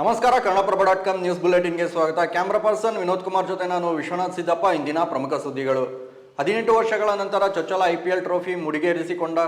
ನಮಸ್ಕಾರ, Kannadaprabha dot com news ಬುಲೆಟಿನ್ಗೆ ಸ್ವಾಗತ. ಕ್ಯಾಮ್ರಾ ಪರ್ಸನ್ ವಿನೋದ್ ಕುಮಾರ್ ಜೊತೆ ನಾನು ವಿಶ್ವನಾಥ್ ಸಿದ್ದಪ್ಪ, ಇಂದಿನ ಪ್ರಮುಖ ಸುದ್ದಿಗಳು. ಹದಿನೆಂಟು ವರ್ಷಗಳ ನಂತರ ಚೊಚ್ಚಲ ಐಪಿಎಲ್ ಟ್ರೋಫಿ ಮುಡಿಗೇರಿಸಿಕೊಂಡ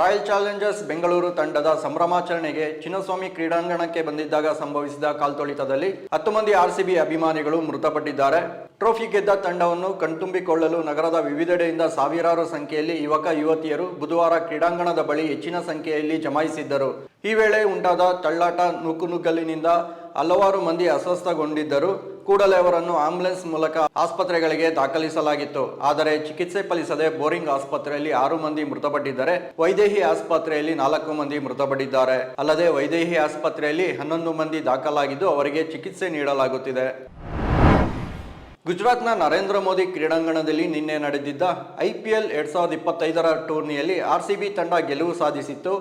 ರಾಯಲ್ ಚಾಲೆಂಜರ್ಸ್ ಬೆಂಗಳೂರು ತಂಡದ ಸಂಭ್ರಮಾಚರಣೆಗೆ ಚಿನ್ನಸ್ವಾಮಿ ಕ್ರೀಡಾಂಗಣಕ್ಕೆ ಬಂದಿದ್ದಾಗ ಸಂಭವಿಸಿದ ಕಾಲ್ತೊಳಿತದಲ್ಲಿ ಹತ್ತು ಮಂದಿ ಆರ್ಸಿಬಿ ಅಭಿಮಾನಿಗಳು ಮೃತಪಟ್ಟಿದ್ದಾರೆ. ಟ್ರೋಫಿ ಗೆದ್ದ ತಂಡವನ್ನು ಕಣ್ತುಂಬಿಕೊಳ್ಳಲು ನಗರದ ವಿವಿಧೆಡೆಯಿಂದ ಸಾವಿರಾರು ಸಂಖ್ಯೆಯಲ್ಲಿ ಯುವಕ, ಯುವತಿಯರು ಬುಧವಾರ ಕ್ರೀಡಾಂಗಣದ ಬಳಿ ಹೆಚ್ಚಿನ ಸಂಖ್ಯೆಯಲ್ಲಿ ಜಮಾಯಿಸಿದ್ದರು. ಈ ವೇಳೆ ಉಂಟಾದ ತಳ್ಳಾಟ ನೂಕುನುಗ್ಗಲಿನಿಂದ ಹಲವಾರು ಮಂದಿ ಅಸ್ವಸ್ಥಗೊಂಡಿದ್ದರು ಕೂಡಲೇ ಅವರನ್ನು ಆಂಬುಲೆನ್ಸ್ ಮೂಲಕ ಆಸ್ಪತ್ರೆಗಳಿಗೆ ದಾಖಲಿಸಲಾಗಿತ್ತು. ಆದರೆ ಚಿಕಿತ್ಸೆ ಫಲಿಸದೆ ಬೋರಿಂಗ್ ಆಸ್ಪತ್ರೆಯಲ್ಲಿ ಆರು ಮಂದಿ ಮೃತಪಟ್ಟಿದ್ದಾರೆ. ವೈದೇಹಿ ಆಸ್ಪತ್ರೆಯಲ್ಲಿ ನಾಲ್ಕು ಮಂದಿ ಮೃತಪಟ್ಟಿದ್ದಾರೆ. ಅಲ್ಲದೆ ವೈದೇಹಿ ಆಸ್ಪತ್ರೆಯಲ್ಲಿ ಹನ್ನೊಂದು ಮಂದಿ ದಾಖಲಾಗಿದ್ದು ಅವರಿಗೆ ಚಿಕಿತ್ಸೆ ನೀಡಲಾಗುತ್ತಿದೆ. ಗುಜರಾತ್ನ ನರೇಂದ್ರ ಮೋದಿ ಕ್ರೀಡಾಂಗಣದಲ್ಲಿ ನಿನ್ನೆ ನಡೆದಿದ್ದ ಐಪಿಎಲ್ ಎರಡ್ ಸಾವಿರದ ಇಪ್ಪತ್ತೈದರ ಟೂರ್ನಿಯಲ್ಲಿ ಆರ್ಸಿಬಿ ತಂಡ ಗೆಲುವು ಸಾಧಿಸಿತ್ತು.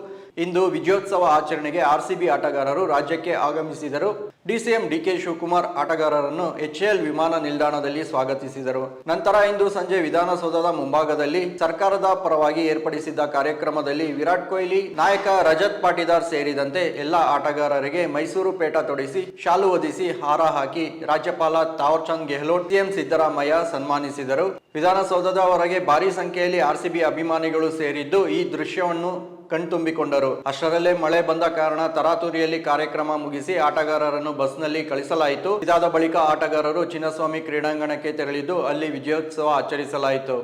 ಇಂದು ವಿಜಯೋತ್ಸವ ಆಚರಣೆಗೆ ಆರ್ಸಿಬಿ ಆಟಗಾರರು ರಾಜ್ಯಕ್ಕೆ ಆಗಮಿಸಿದರು. ಡಿಸಿಎಂ ಡಿಕೆ ಶಿವಕುಮಾರ್ ಆಟಗಾರರನ್ನು ಎಚ್ಎಎಲ್ ವಿಮಾನ ನಿಲ್ದಾಣದಲ್ಲಿ ಸ್ವಾಗತಿಸಿದರು. ನಂತರ ಇಂದು ಸಂಜೆ ವಿಧಾನಸೌಧದ ಮುಂಭಾಗದಲ್ಲಿ ಸರ್ಕಾರದ ಪರವಾಗಿ ಏರ್ಪಡಿಸಿದ್ದ ಕಾರ್ಯಕ್ರಮದಲ್ಲಿ ವಿರಾಟ್ ಕೊಹ್ಲಿ, ನಾಯಕ ರಜತ್ ಪಾಟೀದಾರ್ ಸೇರಿದಂತೆ ಎಲ್ಲ ಆಟಗಾರರಿಗೆ ಮೈಸೂರು ಪೇಟ ತೊಡಿಸಿ, ಶಾಲು ಹೊದಿಸಿ ಹಾರ ಹಾಕಿ ರಾಜ್ಯಪಾಲ ತಾವರ್ಚಂದ್ ಗೆಹ್ಲೋಟ್ ಸಿಎಂ ಸಿದ್ದರಾಮಯ್ಯ ಸನ್ಮಾನಿಸಿದರು. ವಿಧಾನಸೌಧದ ಹೊರಗೆ ಭಾರಿ ಸಂಖ್ಯೆಯಲ್ಲಿ ಆರ್ಸಿಬಿ ಅಭಿಮಾನಿಗಳು ಸೇರಿದ್ದು ಈ ದೃಶ್ಯವನ್ನು ಕಣ್ತುಂಬಿಕೊಂಡರು. ಅಷ್ಟರಲ್ಲೇ ಮಳೆ ಬಂದ ಕಾರಣ ತರಾತುರಿಯಲ್ಲಿ ಕಾರ್ಯಕ್ರಮ ಮುಗಿಸಿ ಆಟಗಾರರನ್ನು ಬಸ್ನಲ್ಲಿ ಕಳಿಸಲಾಯಿತು. ಇದಾದ ಬಳಿಕ ಆಟಗಾರರು ಚಿನ್ನಸ್ವಾಮಿ ಕ್ರೀಡಾಂಗಣಕ್ಕೆ ತೆರಳಿದ್ದು ಅಲ್ಲಿ ವಿಜಯೋತ್ಸವ ಆಚರಿಸಲಾಯಿತು.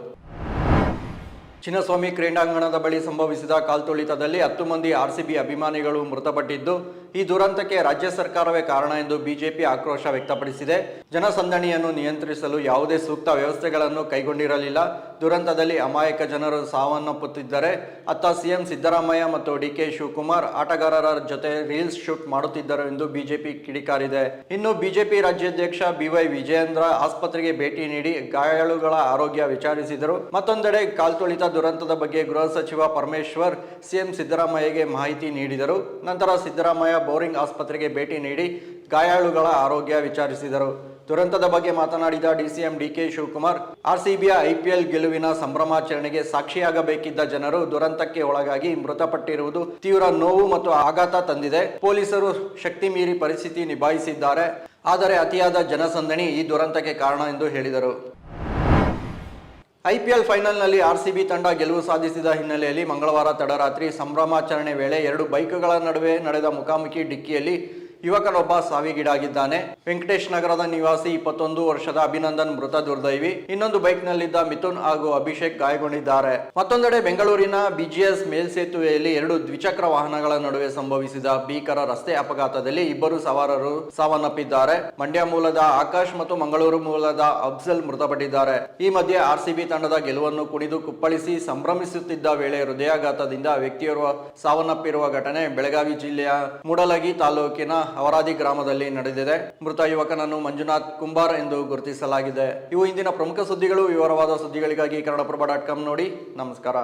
ಚಿನ್ನಸ್ವಾಮಿ ಕ್ರೀಡಾಂಗಣದ ಬಳಿ ಸಂಭವಿಸಿದ ಕಾಲ್ತುಳಿತದಲ್ಲಿ ಹತ್ತು ಮಂದಿ ಆರ್ಸಿಬಿ ಅಭಿಮಾನಿಗಳು ಮೃತಪಟ್ಟಿದ್ದು ಈ ದುರಂತಕ್ಕೆ ರಾಜ್ಯ ಸರ್ಕಾರವೇ ಕಾರಣ ಎಂದು ಬಿಜೆಪಿ ಆಕ್ರೋಶ ವ್ಯಕ್ತಪಡಿಸಿದೆ. ಜನಸಂದಣಿಯನ್ನು ನಿಯಂತ್ರಿಸಲು ಯಾವುದೇ ಸೂಕ್ತ ವ್ಯವಸ್ಥೆಗಳನ್ನು ಕೈಗೊಂಡಿರಲಿಲ್ಲ. ದುರಂತದಲ್ಲಿ ಅಮಾಯಕ ಜನರು ಸಾವನ್ನಪ್ಪುತ್ತಿದ್ದರೆ ಅತ್ತ ಸಿಎಂ ಸಿದ್ದರಾಮಯ್ಯ ಮತ್ತು ಡಿಕೆ ಶಿವಕುಮಾರ್ ಆಟಗಾರರ ಜೊತೆ ರೀಲ್ಸ್ ಶೂಟ್ ಮಾಡುತ್ತಿದ್ದರು ಎಂದು ಬಿಜೆಪಿ ಕಿಡಿಕಾರಿದೆ. ಇನ್ನು ಬಿಜೆಪಿ ರಾಜ್ಯಾಧ್ಯಕ್ಷ ಬಿವೈ ವಿಜಯೇಂದ್ರ ಆಸ್ಪತ್ರೆಗೆ ಭೇಟಿ ನೀಡಿ ಗಾಯಾಳುಗಳ ಆರೋಗ್ಯ ವಿಚಾರಿಸಿದರು. ಮತ್ತೊಂದೆಡೆ ಕಾಲ್ತುಳಿತ ದುರಂತದ ಬಗ್ಗೆ ಗೃಹ ಸಚಿವ ಪರಮೇಶ್ವರ್ ಸಿಎಂ ಸಿದ್ದರಾಮಯ್ಯಗೆ ಮಾಹಿತಿ ನೀಡಿದರು. ನಂತರ ಸಿದ್ದರಾಮಯ್ಯ ಬೋರಿಂಗ್ ಆಸ್ಪತ್ರೆಗೆ ಭೇಟಿ ನೀಡಿ ಗಾಯಾಳುಗಳ ಆರೋಗ್ಯ ವಿಚಾರಿಸಿದರು. ದುರಂತದ ಬಗ್ಗೆ ಮಾತನಾಡಿದ ಡಿಸಿಎಂ ಡಿಕೆ ಶಿವಕುಮಾರ್, ಆರ್ಸಿಬಿಯ ಐಪಿಎಲ್ ಗೆಲುವಿನ ಸಂಭ್ರಮಾಚರಣೆಗೆ ಸಾಕ್ಷಿಯಾಗಬೇಕಿದ್ದ ಜನರು ದುರಂತಕ್ಕೆ ಒಳಗಾಗಿ ಮೃತಪಟ್ಟಿರುವುದು ತೀವ್ರ ನೋವು ಮತ್ತು ಆಘಾತ ತಂದಿದೆ. ಪೊಲೀಸರು ಶಕ್ತಿ ಮೀರಿ ಪರಿಸ್ಥಿತಿ ನಿಭಾಯಿಸಿದ್ದಾರೆ. ಆದರೆ ಅತಿಯಾದ ಜನಸಂದಣಿ ಈ ದುರಂತಕ್ಕೆ ಕಾರಣ ಎಂದು ಹೇಳಿದರು. ಐಪಿಎಲ್ ಫೈನಲ್ನಲ್ಲಿ ಆರ್ಸಿಬಿ ತಂಡ ಗೆಲುವು ಸಾಧಿಸಿದ ಹಿನ್ನೆಲೆಯಲ್ಲಿ ಮಂಗಳವಾರ ತಡರಾತ್ರಿ ಸಂಭ್ರಮಾಚರಣೆ ವೇಳೆ ಎರಡು ಬೈಕ್ಗಳ ನಡುವೆ ನಡೆದ ಮುಖಾಮುಖಿ ಡಿಕ್ಕಿಯಲ್ಲಿ ಯುವಕನೊಬ್ಬ ಸಾವಿಗೀಡಾಗಿದ್ದಾನೆ. ವೆಂಕಟೇಶ್ ನಗರದ ನಿವಾಸಿ ಇಪ್ಪತ್ತೊಂದು ವರ್ಷದ ಅಭಿನಂದನ್ ಮೃತ ದುರ್ದೈವಿ. ಇನ್ನೊಂದು ಬೈಕ್ನಲ್ಲಿದ್ದ ಮಿಥುನ್ ಹಾಗೂ ಅಭಿಷೇಕ್ ಗಾಯಗೊಂಡಿದ್ದಾರೆ. ಮತ್ತೊಂದೆಡೆ ಬೆಂಗಳೂರಿನ ಬಿಜಿಎಸ್ ಮೇಲ್ಸೇತುವೆಯಲ್ಲಿ ಎರಡು ದ್ವಿಚಕ್ರ ವಾಹನಗಳ ನಡುವೆ ಸಂಭವಿಸಿದ ಭೀಕರ ರಸ್ತೆ ಅಪಘಾತದಲ್ಲಿ ಇಬ್ಬರು ಸವಾರರು ಸಾವನ್ನಪ್ಪಿದ್ದಾರೆ. ಮಂಡ್ಯ ಮೂಲದ ಆಕಾಶ್ ಮತ್ತು ಮಂಗಳೂರು ಮೂಲದ ಅಫ್ಜಲ್ ಮೃತಪಟ್ಟಿದ್ದಾರೆ. ಈ ಮಧ್ಯೆ ಆರ್ಸಿಬಿ ತಂಡದ ಗೆಲುವನ್ನು ಕುಣಿದು ಕುಪ್ಪಳಿಸಿ ಸಂಭ್ರಮಿಸುತ್ತಿದ್ದ ವೇಳೆ ಹೃದಯಾಘಾತದಿಂದ ವ್ಯಕ್ತಿಯೋರ್ವ ಸಾವನ್ನಪ್ಪಿರುವ ಘಟನೆ ಬೆಳಗಾವಿ ಜಿಲ್ಲೆಯ ಮೂಡಲಗಿ ತಾಲೂಕಿನ ಅವರಾದಿ ಗ್ರಾಮದಲ್ಲಿ ನಡೆದಿದೆ. ಮೃತ ಯುವಕನನ್ನು ಮಂಜುನಾಥ್ ಕುಂಬಾರ್ ಎಂದು ಗುರುತಿಸಲಾಗಿದೆ. ಇವು ಇಂದಿನ ಪ್ರಮುಖ ಸುದ್ದಿಗಳು. ವಿವರವಾದ ಸುದ್ದಿಗಳಿಗಾಗಿ ಕನ್ನಡಪ್ರಭ ಡಾಟ್ ಕಾಮ್ ನೋಡಿ. ನಮಸ್ಕಾರ.